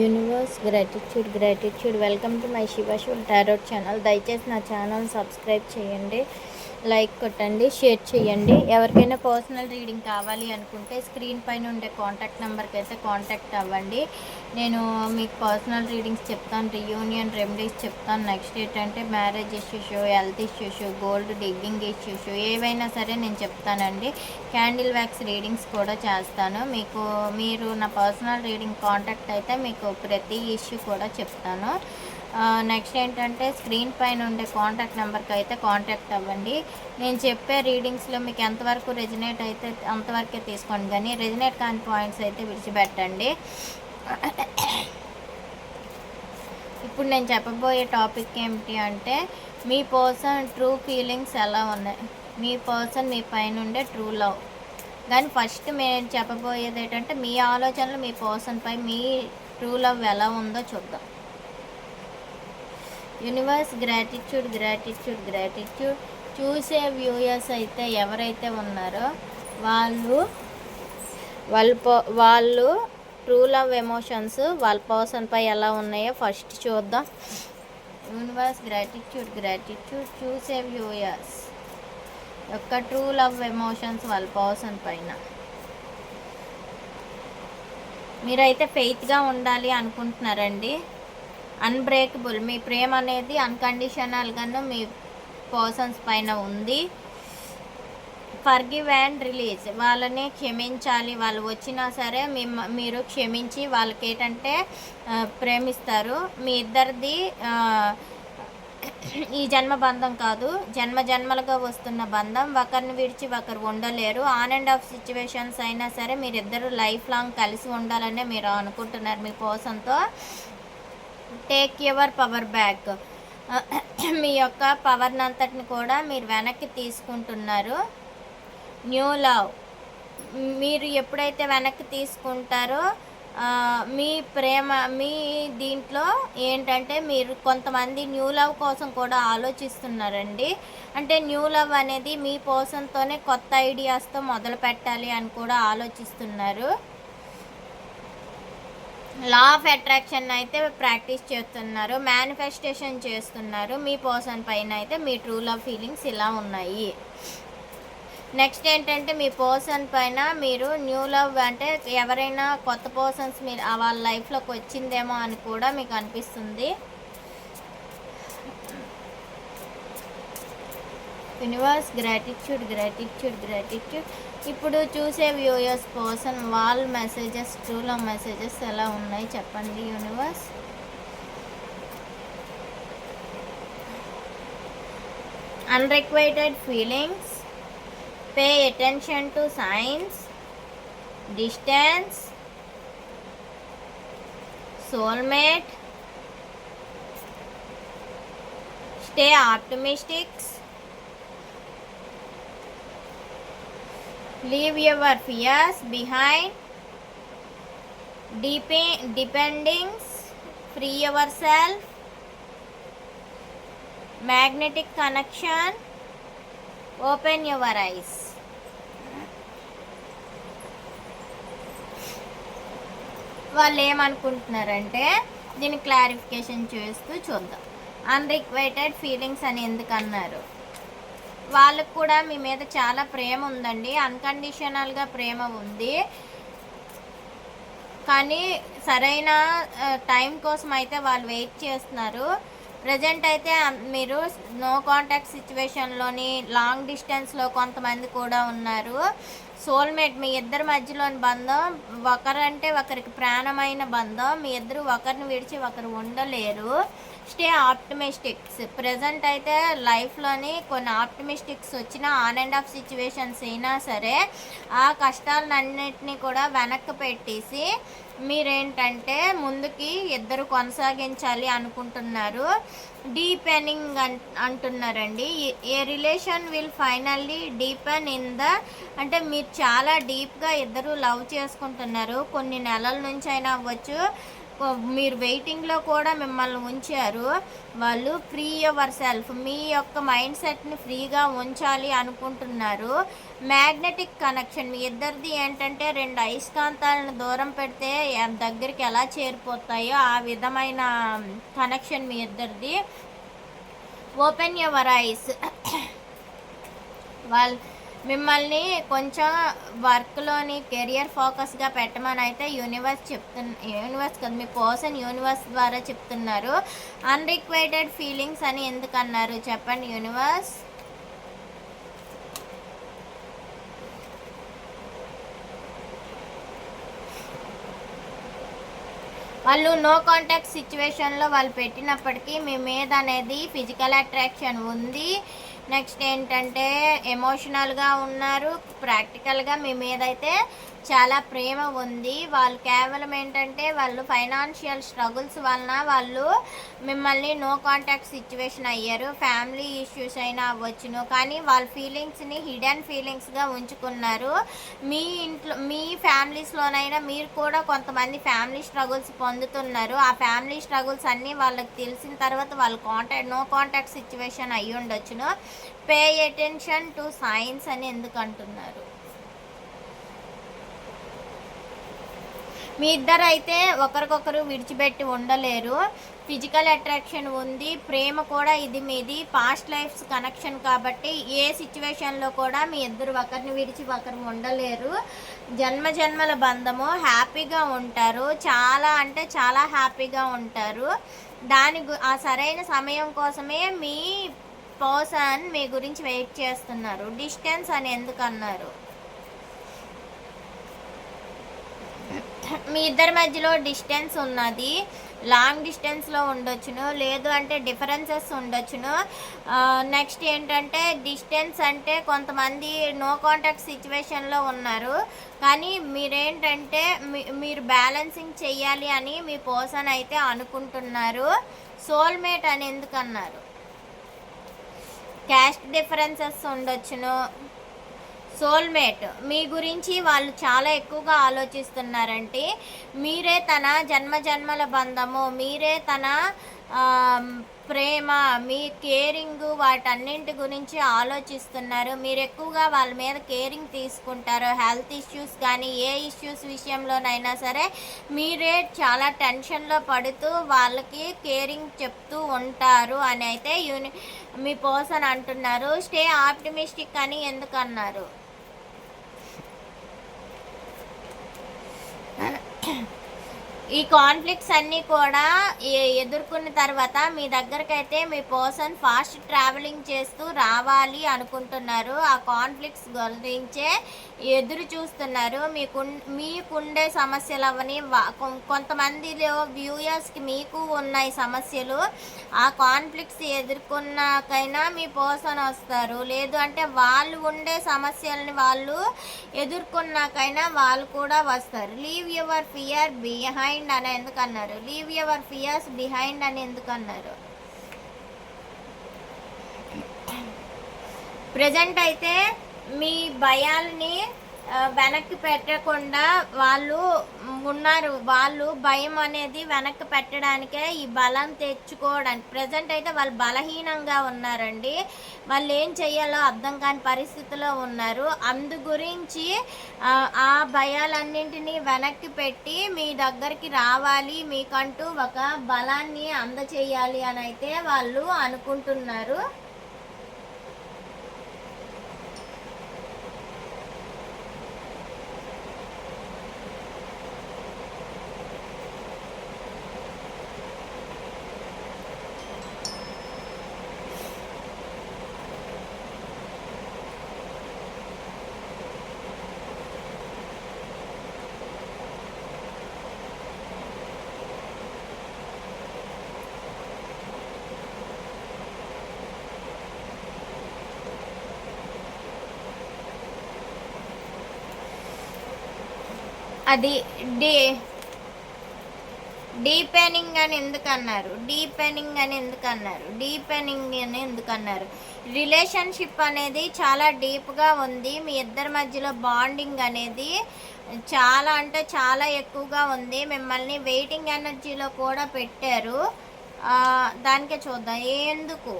Universe gratitude gratitude welcome to my Shiva tarot channel దయచేసి నా channel subscribe చేయండి. Like కొట్టండి షేర్ చేయండి. ఎవరికైనా పర్సనల్ రీడింగ్ కావాలి అనుకుంటే స్క్రీన్ పైన ఉండే కాంటాక్ట్ నెంబర్కి అయితే కాంటాక్ట్ అవ్వండి. నేను మీకు పర్సనల్ రీడింగ్స్ చెప్తాను రియూనియన్ రెమెడీస్ చెప్తాను. నెక్స్ట్ ఏంటంటే marriage issues health issues gold digging issues ఏవైనా సరే నేను చెప్తానండి. క్యాండిల్ వ్యాక్స్ రీడింగ్స్ కూడా చేస్తాను. మీకు మీరు నా పర్సనల్ రీడింగ్ కాంటాక్ట్ అయితే మీకు ప్రతి ఇష్యూ కూడా చెప్తాను. నెక్స్ట్ ఏంటంటే స్క్రీన్ పైన ఉండే కాంటాక్ట్ నెంబర్కి అయితే కాంటాక్ట్ అవ్వండి. నేను చెప్పే రీడింగ్స్లో మీకు ఎంతవరకు రెజినేట్ అయితే అంతవరకే తీసుకోండి. కానీ రెజినేట్ కాని పాయింట్స్ అయితే విడిచిపెట్టండి. ఇప్పుడు నేను చెప్పబోయే టాపిక్ ఏమిటి అంటే మీ పర్సన్ ట్రూ ఫీలింగ్స్ ఎలా ఉన్నాయి? మీ పర్సన్ మీ పైన ఉండే ట్రూ లవ్ కానీ ఫస్ట్ మేము చెప్పబోయేది ఏంటంటే మీ ఆలోచనలు మీ పర్సన్పై మీ ట్రూ లవ్ ఎలా ఉందో చూద్దాం. Universe gratitude gratitude gratitude. చూసే వ్యూయర్స్ అయితే ఎవరైతే ఉన్నారో వాళ్ళు వాళ్ళు వాళ్ళు ట్రూ లవ్ ఎమోషన్స్ వాళ్ళ పర్సన్పై ఎలా ఉన్నాయో ఫస్ట్ చూద్దాం. Universe gratitude gratitude. చూసే వ్యూయర్స్ యొక్క ట్రూ లవ్ ఎమోషన్స్ వాళ్ళ పర్సన్ పైన. మీరైతే ఫెయిత్గా ఉండాలి అనుకుంటున్నారండి. అన్బ్రేకబుల్ మీ ప్రేమ అనేది అన్కండిషనల్గాను మీ పర్సన్స్ పైన ఉంది. ఫర్గివ్ అండ్ రిలీజ్ వాళ్ళని క్షమించాలి. వాళ్ళు వచ్చినా సరే మీ మీరు క్షమించి వాళ్ళకి ఏంటంటే ప్రేమిస్తారు. మీ ఇద్దరిది ఈ జన్మ బంధం కాదు. జన్మ జన్మలుగా వస్తున్న బంధం. ఒకరిని విడిచి ఒకరు ఉండలేరు. ఆన్ అండ్ ఆఫ్ సిచ్యువేషన్స్ అయినా సరే మీరిద్దరు లైఫ్ లాంగ్ కలిసి ఉండాలనే మీరు అనుకుంటున్నారు మీ పర్సన్తో టేక్ యువర్ పవర్ బ్యాక్ మీ యొక్క పవర్ని అంతటిని కూడా మీరు వెనక్కి తీసుకుంటున్నారు. న్యూ లవ్ మీరు ఎప్పుడైతే వెనక్కి తీసుకుంటారో మీ ప్రేమ మీ దీంట్లో ఏంటంటే మీరు కొంతమంది న్యూ లవ్ కోసం కూడా ఆలోచిస్తున్నారండి. అంటే న్యూ లవ్ అనేది మీ పర్సన్తోనే కొత్త ఐడియాస్తో మొదలు పెట్టాలి అని కూడా ఆలోచిస్తున్నారు. లా ఆఫ్ అట్రాక్షన్ అయితే ప్రాక్టీస్ చేస్తున్నారు. మేనిఫెస్టేషన్ చేస్తున్నారు. మీ పర్సన్ పైన అయితే మీ ట్రూ లవ్ ఫీలింగ్స్ ఇలా ఉన్నాయి. నెక్స్ట్ ఏంటంటే మీ పర్సన్ పైన మీరు న్యూ లవ్ అంటే ఎవరైనా కొత్త పర్సన్స్ మీరు వాళ్ళ లైఫ్లోకి వచ్చిందేమో అని కూడా మీకు అనిపిస్తుంది. యూనివర్స్ గ్రాటిట్యూడ్ గ్రాటిట్యూడ్ గ్రాటిట్యూడ్ ఇప్పుడు చూసే వ్యూయర్స్ పర్సన్ వాల్ మెసేజెస్ ట్రూలో మెసేజెస్ ఎలా ఉన్నాయి చెప్పండి universe unrequited feelings pay attention to signs distance soulmate stay optimistics leave your fears behind డిపె dependings free your self magnetic connection open your eyes వాళ్ళు ఏమనుకుంటున్నారంటే దీని clarification చేస్తూ చూద్దాం అన్రిక్వైటెడ్ ఫీలింగ్స్ అని ఎందుకు అన్నారు వాళ్ళకు కూడా మీ మీద చాలా ప్రేమ ఉందండి. అన్కండిషనల్గా ప్రేమ ఉంది. కానీ సరైన టైం కోసం అయితే వాళ్ళు వెయిట్ చేస్తున్నారు. ప్రజెంట్ అయితే మీరు నో కాంటాక్ట్ సిచ్యువేషన్లోని లాంగ్ డిస్టెన్స్లో కొంతమంది కూడా ఉన్నారు. సోల్మేట్ మీ ఇద్దరి మధ్యలోని బంధం ఒకరంటే ఒకరికి ప్రాణమైన బంధం మీ ఇద్దరు ఒకరిని విడిచి ఒకరు ఉండలేరు. స్టే ఆప్టమిస్టిక్స్ ప్రజెంట్ అయితే లైఫ్లోని కొన్ని ఆప్టమిస్టిక్స్ వచ్చిన ఆన్ అండ్ ఆఫ్ సిచ్యువేషన్స్ అయినా సరే ఆ కష్టాలన్నింటినీ కూడా వెనక్కి పెట్టేసి మీరేంటంటే ముందుకి ఇద్దరు కొనసాగించాలి అనుకుంటున్నారు. డీపెనింగ్ అంటున్నారండి. A relation will finally deepen in the అంటే మీరు చాలా డీప్గా ఇద్దరు లవ్ చేసుకుంటున్నారు. కొన్ని నెలల నుంచి అయినా అవ్వచ్చు. మీరు వెయిటింగ్లో కూడా మిమ్మల్ని ఉంచారు. వాళ్ళు ఫ్రీ యువర్ సెల్ఫ్ మీ యొక్క మైండ్ సెట్ని ఫ్రీగా ఉంచాలి అనుకుంటున్నారు. మ్యాగ్నెటిక్ కనెక్షన్ మీ ఇద్దరిది ఏంటంటే రెండు అయస్కాంతాలను దూరం పెడితే దగ్గరికి ఎలా చేరిపోతాయో ఆ విధమైన కనెక్షన్ మీ ఇద్దరిది. ఓపెన్ యువర్ ఐస్ వాళ్ళు మిమ్మల్ని కొంచెం వర్క్లోని కెరియర్ ఫోకస్గా పెట్టమని అయితే యూనివర్స్ చెప్తున్న యూనివర్స్ కదా మీ పర్సన్ యూనివర్స్ ద్వారా చెప్తున్నారు. అన్రిక్వైటెడ్ ఫీలింగ్స్ అని ఎందుకు అన్నారు చెప్పండి యూనివర్స్. వాళ్ళు నో కాంటాక్ట్ సిచ్యువేషన్లో వాళ్ళు పెట్టినప్పటికీ మీ మీద అనేది ఫిజికల్ అట్రాక్షన్ ఉంది. నెక్స్ట్ ఏంటంటే ఎమోషనల్గా ఉన్నారు. ప్రాక్టికల్గా మీ మీద అయితే చాలా ప్రేమ ఉంది. వాళ్ళు కేవలం ఏంటంటే వాళ్ళు ఫైనాన్షియల్ స్ట్రగుల్స్ వలన వాళ్ళు మిమ్మల్ని నో కాంటాక్ట్ సిచ్యువేషన్ అయ్యారు. ఫ్యామిలీ ఇష్యూస్ అయినా అవ్వచ్చును. కానీ వాళ్ళ ఫీలింగ్స్ని హిడెన్ ఫీలింగ్స్గా ఉంచుకున్నారు. మీ ఇంట్లో మీ ఫ్యామిలీస్లోనైనా మీరు కూడా కొంతమంది ఫ్యామిలీ స్ట్రగుల్స్ పొందుతున్నారు. ఆ ఫ్యామిలీ స్ట్రగుల్స్ అన్నీ వాళ్ళకి తెలిసిన తర్వాత వాళ్ళు కాంటాక్ట్ నో కాంటాక్ట్ సిచ్యువేషన్ అయ్యి ఉండొచ్చును పే అటెన్షన్ టు సైన్స్ అని ఎందుకు అంటున్నారు మీ ఇద్దరు అయితే ఒకరికొకరు విడిచిపెట్టి ఉండలేరు. ఫిజికల్ అట్రాక్షన్ ఉంది. ప్రేమ కూడా ఇది మీది. పాస్ట్ లైఫ్స్ కనెక్షన్ కాబట్టి ఏ సిచ్యువేషన్లో కూడా మీ ఇద్దరు ఒకరిని విడిచి ఒకరు ఉండలేరు. జన్మ జన్మల బంధము. హ్యాపీగా ఉంటారు. చాలా అంటే చాలా హ్యాపీగా ఉంటారు. దాని ఆ సరైన సమయం కోసమే మీ పర్సన్ మీ గురించి వెయిట్ చేస్తున్నారు. డిస్టెన్స్ అని ఎందుకన్నారు? మీ ఇద్దరి మధ్యలో డిస్టెన్స్ ఉన్నది. లాంగ్ డిస్టెన్స్లో ఉండొచ్చును. లేదు అంటే డిఫరెన్సెస్ ఉండొచ్చును. నెక్స్ట్ ఏంటంటే డిస్టెన్స్ అంటే కొంతమంది నో కాంటాక్ట్ సిచ్యువేషన్లో ఉన్నారు. కానీ మీరేంటంటే మీ- మీరు బ్యాలెన్సింగ్ చెయ్యాలి అని మీ పర్సన్ అయితే అనుకుంటున్నారు. సోల్మేట్ అని ఎందుకన్నారు? క్యాస్ట్ డిఫరెన్సెస్ ఉండొచ్చును. సోల్మేట్. మీ గురించి వాళ్ళు చాలా ఎక్కువగా ఆలోచిస్తున్నారంటే మీరే తన జన్మ జన్మల బంధము మీరే తన ప్రేమ మీ కేరింగ్ వాటన్నింటి గురించి ఆలోచిస్తున్నారు. మీరు ఎక్కువగా వాళ్ళ మీద కేరింగ్ తీసుకుంటారు. హెల్త్ ఇష్యూస్ కానీ ఏ ఇష్యూస్ విషయంలోనైనా సరే మీరే చాలా టెన్షన్లో పడుతూ వాళ్ళకి కేరింగ్ చెప్తూ ఉంటారు అని అయితే యూని మీ పర్సన్ అంటున్నారు. స్టే ఆప్టిమిస్టిక్ అని ఎందుకన్నారు? ఈ కాన్ఫ్లిక్ట్స్ అన్నీ కూడా ఎదుర్కొన్న తర్వాత మీ దగ్గరకైతే మీ పర్సన్ ఫాస్ట్ ట్రావెలింగ్ చేస్తూ రావాలి అనుకుంటున్నారు. ఆ కాన్ఫ్లిక్ట్స్ గురించే ఎదురు చూస్తున్నారు. మీకు మీకుండే సమస్యలు అవని కొంతమందిలో వ్యూయర్స్కి మీకు ఉన్నాయి సమస్యలు. ఆ కాన్ఫ్లిక్ట్స్ ఎదుర్కొన్నాకైనా మీ పర్సన్ వస్తారు. లేదు అంటే వాళ్ళు ఉండే సమస్యల్ని వాళ్ళు ఎదుర్కొన్నాకైనా వాళ్ళు కూడా వస్తారు. లీవ్ యువర్ ఫియర్ బిహైండ్ అని ఎందుకు అన్నారు లీవ్ యువర్ ఫియర్స్ బిహైండ్ అని ఎందుకు అన్నారు ప్రజెంట్ అయితే మీ భయాల్ని వెనక్కి పెట్టకుండా వాళ్ళు ఉన్నారు. వాళ్ళు భయం అనేది వెనక్కి పెట్టడానికే ఈ బలం తెచ్చుకోవడానికి ప్రజెంట్ అయితే వాళ్ళు బలహీనంగా ఉన్నారండి. వాళ్ళు ఏం చేయాలో అర్థం కాని పరిస్థితిలో ఉన్నారు. అందు గురించి ఆ, ఆ భయాలన్నింటినీ వెనక్కి పెట్టి మీ దగ్గరికి రావాలి. మీకంటూ ఒక బలాన్ని అందచేయాలి అని అయితే వాళ్ళు అనుకుంటున్నారు. అది డీ డీపెనింగ్ అని ఎందుకు అన్నారు డీపెనింగ్ అని ఎందుకు అన్నారు డీపెనింగ్ అని ఎందుకు అన్నారు రిలేషన్షిప్ అనేది చాలా డీప్గా ఉంది. మీ ఇద్దరి మధ్యలో బాండింగ్ అనేది చాలా అంటే చాలా ఎక్కువగా ఉంది. మిమ్మల్ని వెయిటింగ్ ఎనర్జీలో కూడా పెట్టారు. దానికే చూద్దాం. ఎందుకు?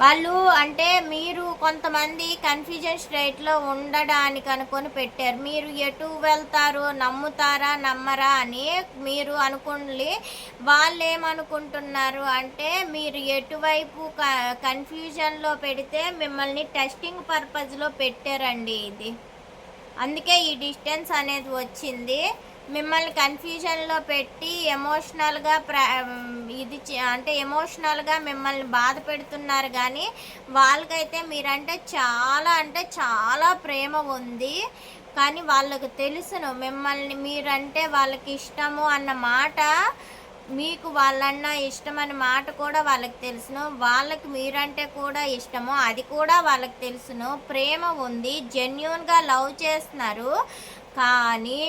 వాళ్ళు అంటే మీరు కొంతమంది కన్ఫ్యూజన్ స్టేట్లో ఉండడానికి అనుకొని పెట్టారు. మీరు ఎటు వెళ్తారు నమ్ముతారా నమ్మరా అని మీరు అనుకోండి వాళ్ళు ఏమనుకుంటున్నారు అంటే మీరు ఎటువైపు కన్ఫ్యూజన్లో పెడితే మిమ్మల్ని టెస్టింగ్ పర్పస్లో పెట్టారండి ఇది. అందుకే ఈ డిస్టెన్స్ అనేది వచ్చింది. మిమ్మల్ని కన్ఫ్యూజన్లో పెట్టి ఎమోషనల్గా ప్ర ఇది అంటే ఎమోషనల్గా మిమ్మల్ని బాధ పెడుతున్నారు కానీ వాళ్ళకైతే మీరంటే చాలా అంటే చాలా ప్రేమ ఉంది. కానీ వాళ్ళకు తెలుసును మిమ్మల్ని మీరంటే వాళ్ళకి ఇష్టము అన్న మాట మీకు వాళ్ళన్న ఇష్టం అనే మాట కూడా వాళ్ళకి తెలుసును. వాళ్ళకి మీరంటే కూడా ఇష్టము అది కూడా వాళ్ళకి తెలుసును. ప్రేమ ఉంది జెన్యున్గా లవ్ చేస్తున్నారు. కానీ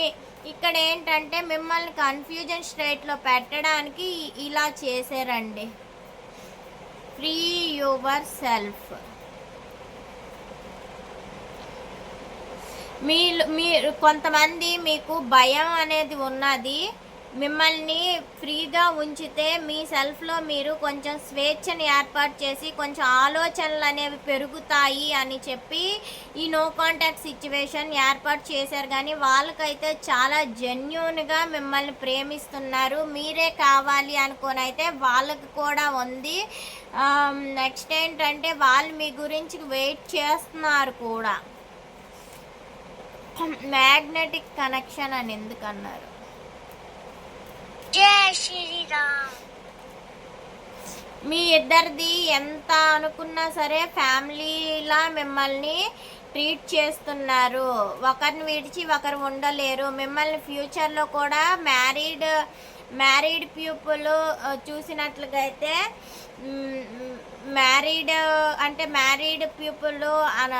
ఇక్కడ ఏంటంటే మిమ్మల్ని కన్ఫ్యూజన్ స్టేట్లో పెట్టడానికి ఇలా చేశారండి. ఫ్రీ యువర్ సెల్ఫ్ మీరు మీరు కొంతమంది మీకు భయం అనేది ఉన్నది. మిమ్మల్ని ఫ్రీగా ఉంచితే మీ సెల్ఫ్లో మీరు కొంచెం స్వేచ్ఛని ఏర్పాటు చేసి కొంచెం ఆలోచనలు అనేవి పెరుగుతాయి అని చెప్పి ఈ నో కాంటాక్ట్ సిచ్యువేషన్ ఏర్పాటు చేశారు. కానీ వాళ్ళకైతే చాలా జెన్యున్గా మిమ్మల్ని ప్రేమిస్తున్నారు. మీరే కావాలి అనుకొని అయితే వాళ్ళకి కూడా ఉంది. నెక్స్ట్ ఏంటంటే వాళ్ళు మీ గురించి వెయిట్ చేస్తున్నారు కూడా. మ్యాగ్నెటిక్ కనెక్షన్ అని ఎందుకన్నారు? శ్రీరామ్. మీ ఇద్దరిది ఎంత అనుకున్నా సరే ఫ్యామిలీలా మిమ్మల్ని ట్రీట్ చేస్తున్నారు. ఒకరిని విడిచి ఒకరు ఉండలేరు. మిమ్మల్ని ఫ్యూచర్లో కూడా మ్యారీడ్ మ్యారీడ్ పీపుల్ చూసినట్లుగా అయితే మ్యారీడ్ అంటే మ్యారీడ్ పీపుల్ అన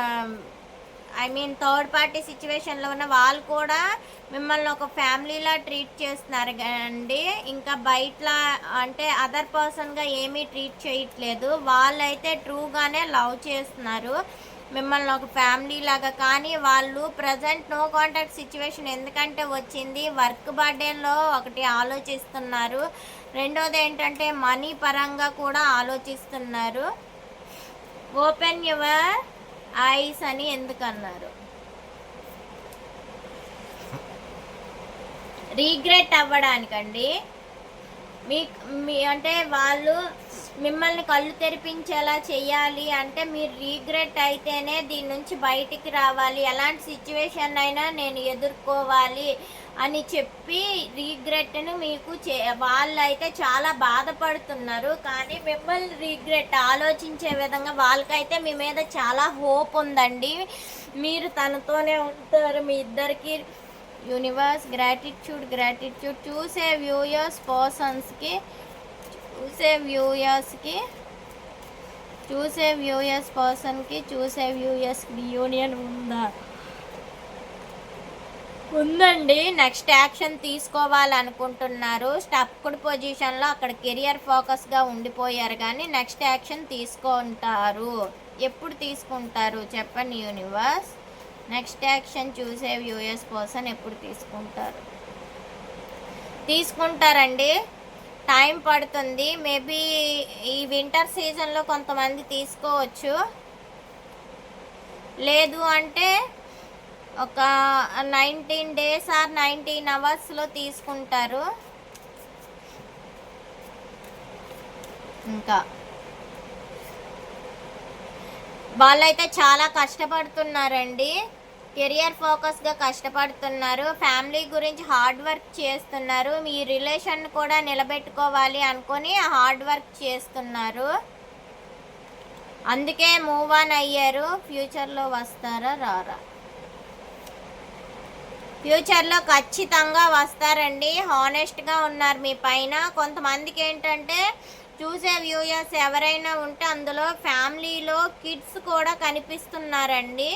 ఐ మీన్ థర్డ్ పార్టీ సిచ్యువేషన్లో ఉన్న వాళ్ళు కూడా మిమ్మల్ని ఒక ఫ్యామిలీలా ట్రీట్ చేస్తున్నారు అండి. ఇంకా బయటలా అంటే అదర్ పర్సన్గా ఏమీ ట్రీట్ చేయట్లేదు. వాళ్ళైతే ట్రూగానే లవ్ చేస్తున్నారు. మిమ్మల్ని ఒక ఫ్యామిలీ లాగా కానీ వాళ్ళు ప్రజెంట్ నో కాంటాక్ట్ సిచ్యువేషన్ ఎందుకంటే వచ్చింది. వర్క్ బర్డేలో ఒకటి ఆలోచిస్తున్నారు. రెండోది ఏంటంటే మనీ పరంగా కూడా ఆలోచిస్తున్నారు. ఓపెన్ యువర్ ఐస్ అని ఎందుకు అన్నారు రీగ్రెట్ అవ్వడానికండి. మీ మీ అంటే వాళ్ళు మిమ్మల్ని కళ్ళు తెరిపించేలా చేయాలి అంటే మీరు రీగ్రెట్ అయితేనే దీని నుంచి బయటికి రావాలి. ఎలాంటి సిచ్యువేషన్ అయినా నేను ఎదుర్కోవాలి అని చెప్పి రీగ్రెట్ను మీకు చే వాళ్ళైతే చాలా బాధపడుతున్నారు. కానీ మిమ్మల్ని రీగ్రెట్ ఆలోచించే విధంగా వాళ్ళకైతే మీ మీద చాలా హోప్ ఉందండి. మీరు తనతోనే ఉంటారు. మీ ఇద్దరికి యూనివర్స్ గ్రాటిట్యూడ్ గ్రాటిట్యూడ్. చూసే వ్యూయర్స్ పర్సన్స్కి చూసే వ్యూయర్స్కి చూసే వ్యూయర్స్ పర్సన్కి చూసే వ్యూయర్స్కి యూనియన్ ఉందా? ఉందండి. Next action తీసుకోవాలనుకుంటున్నారు. స్టప్డ్ పొజిషన్లో అక్కడ కెరియర్ ఫోకస్గా ఉండిపోయారు కానీ నెక్స్ట్ యాక్షన్ తీసుకుంటారు. ఎప్పుడు తీసుకుంటారు? చెప్పండి యూనివర్స్. నెక్స్ట్ యాక్షన్ చూసే వ్యూయర్స్ పర్సన్ ఎప్పుడు తీసుకుంటారు? తీసుకుంటారండి. టైం పడుతుంది. మేబీ ఈ వింటర్ సీజన్లో కొంతమంది తీసుకోవచ్చు. లేదు అంటే ఒక నైన్టీన్ డేస్ ఆర్ నైన్టీన్ అవర్స్లో తీసుకుంటారు. ఇంకా వాళ్ళైతే చాలా కష్టపడుతున్నారండి. కెరియర్ ఫోకస్గా కష్టపడుతున్నారు. ఫ్యామిలీ గురించి హార్డ్ వర్క్ చేస్తున్నారు. మీ రిలేషన్ కూడా నిలబెట్టుకోవాలి అనుకొని హార్డ్ వర్క్ చేస్తున్నారు. అందుకే మూవ్ ఆన్ అయ్యారు. ఫ్యూచర్లో వస్తారా రారా? ఫ్యూచర్లో ఖచ్చితంగా వస్తారండి. హానెస్ట్గా ఉన్నారు మీ పైన. కొంతమందికి ఏంటంటే చూసే వ్యూయర్స్ ఎవరైనా ఉంటే అందులో ఫ్యామిలీలో కిడ్స్ కూడా కనిపిస్తున్నారండి.